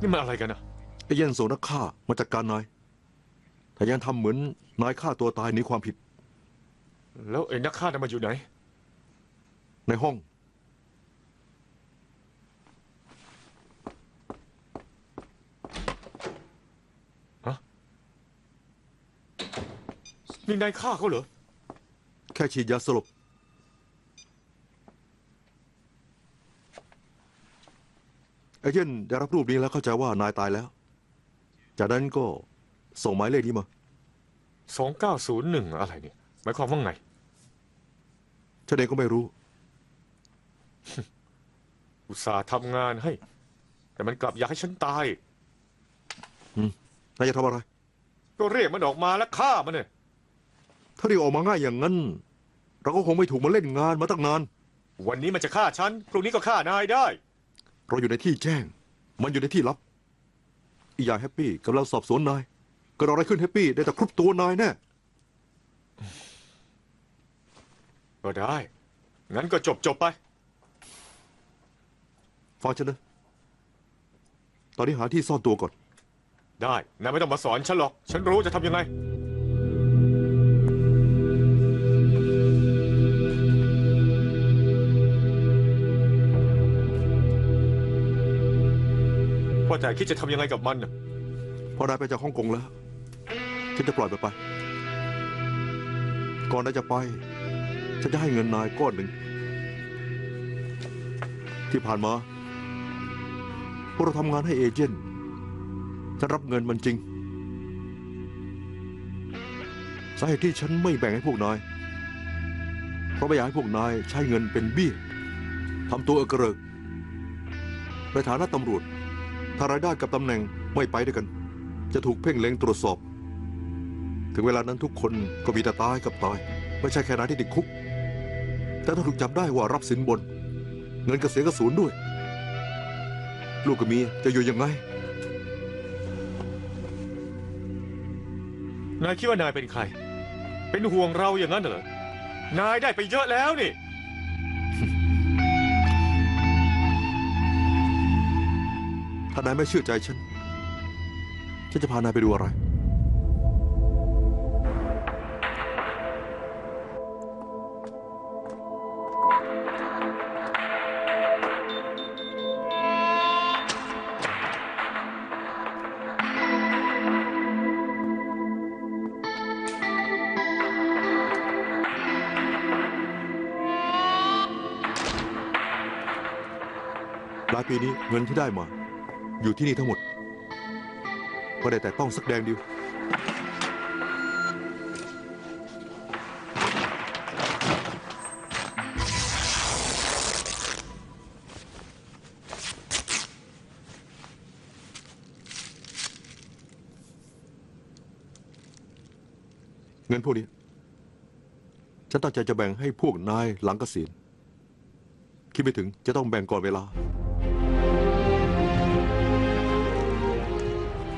นี่มันอะไรกันอะไอ้เย็นส่งนักฆ่ามาจัดการนายถ้ายังทำเหมือนนายฆ่าตัวตายหนีความผิด แล้วไอ้นักฆ่านั้นมาอยู่ไหน ในห้อง นี่นายฆ่าเขาเหรอ แค่ฉีดยาสลบ ไอ้เย็นได้รับรูปนี้แล้วเข้าใจว่านายตายแล้ว จากนั้นก็ส่งหมายเลขนี้มา2901อะไรเนี่ย หมายความว่าไง ฉันเองก็ไม่รู้ อุตส่าห์ทำงานให้ แต่มันกลับอยากให้ฉันตาย นายจะทำอะไร ก็เรียกมันออกมาแล้วฆ่ามันเนี่ยถ้าเรียกออกมาง่ายอย่างนั้น เราก็คงไม่ถูกมาเล่นงานมาตั้งนาน วันนี้มันจะฆ่าฉัน พรุ่งนี้ก็ฆ่านายได้ เราอยู่ในที่แจ้ง มันอยู่ในที่ลับ อีกอย่างแฮปปี้กำลังสอบสวนนายเกิดอะไรขึ้นแฮปปี้ได้แต่ครุบตัวนายแน่ก็ได้ งั้นก็จบจบๆไป ฟังฉันนะ ตอนนี้หาที่ซ่อนตัวก่อน ได้ นายไม่ต้องมาสอนฉันหรอก ฉันรู้จะทำยังไง ว่าแต่คิดจะทำยังไงกับมันน่ะพอนายไปจากฮ่องกงแล้ว ฉันจะปล่อยมันไป ก่อนนายจะไป ฉันจะให้เงินนายก้อนหนึ่ง ที่ผ่านมา พวกเราทำงานให้เอเจนต์ฉันรับเงินมันจริง สาเหตุที่ฉันไม่แบ่งให้พวกนาย เพราะไม่อยากให้พวกนายใช้เงินเป็นเบี้ยทำตัวเอกระเริกในฐานะตำรวจ ถ้ารายได้กับตำแหน่งไม่ไปด้วยกัน จะถูกเพ่งเล็งตรวจสอบ ถึงเวลานั้นทุกคนก็มีแต่ตายกับตาย ไม่ใช่แค่นายที่ติดคุก แต่ถ้าถูกจับได้ว่ารับสินบน เงินกระเสียกระสูญด้วย ลูกกับเมียจะอยู่ยังไง นายคิดว่านายเป็นใคร เป็นห่วงเราอย่างนั้นเหรอ นายได้ไปเยอะแล้วนี่ ถ้านายไม่เชื่อใจฉัน ฉันจะพานายไปดูอะไรหลายปีนี้เงินที่ได้มา อยู่ที่นี่ทั้งหมดไม่ได้แต่ต้องสักแดงเดียว เงินพวกนี้ ฉันตั้งใจจะแบ่งให้พวกนายหลังเกษียณคิดไม่ถึงจะต้องแบ่งก่อนเวลา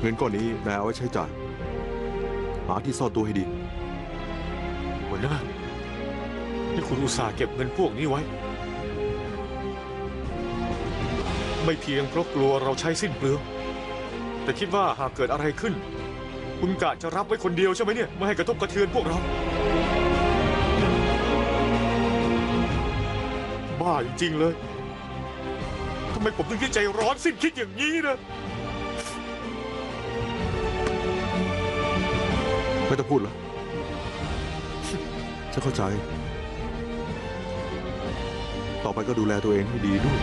เงินก้อนนี้นายเอาไว้ใช้จ่ายหาที่ซ่อนตัวให้ดี หัวหน้านี่คุณอุตส่าห์เก็บเงินพวกนี้ไว้ ไม่เพียงเพราะกลัวเราใช้สิ้นเปลืองแต่คิดว่าหากเกิดอะไรขึ้น คุณกะจะรับไว้คนเดียวใช่ไหมเนี่ย ไม่ให้กระทบกระเทือนพวกเรา บ้าจริงๆเลยทำไมผมถึงได้ใจร้อนสิ้นคิดอย่างนี้นะ ไม่ต้องพูดแล้วฉันเข้าใจ ต่อไปก็ดูแลตัวเองให้ดีด้วย